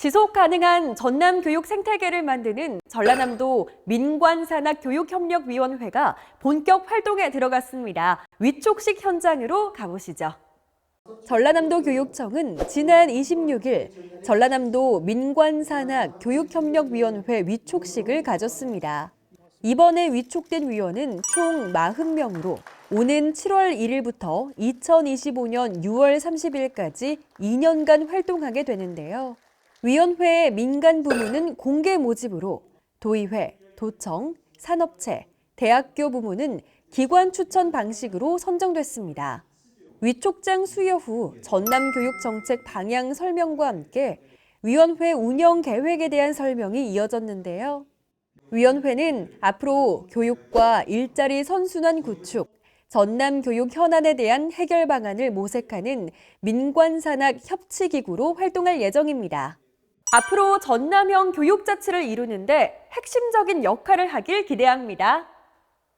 지속 가능한 전남 교육 생태계를 만드는 전라남도 민관산학교육협력위원회가 본격 활동에 들어갔습니다. 위촉식 현장으로 가보시죠. 전라남도 교육청은 지난 26일 전라남도 민관산학 교육협력위원회 위촉식을 가졌습니다. 이번에 위촉된 위원은 총 40명으로 오는 7월 1일부터 2025년 6월 30일까지 2년간 활동하게 되는데요. 위원회의 민간 부문은 공개 모집으로 도의회, 도청, 산업체, 대학교 부문은 기관 추천 방식으로 선정됐습니다. 위촉장 수여 후 전남 교육 정책 방향 설명과 함께 위원회 운영 계획에 대한 설명이 이어졌는데요. 위원회는 앞으로 교육과 일자리 선순환 구축, 전남 교육 현안에 대한 해결 방안을 모색하는 민관 산학 협치 기구로 활동할 예정입니다. 앞으로 전남형 교육 자치를 이루는데 핵심적인 역할을 하길 기대합니다.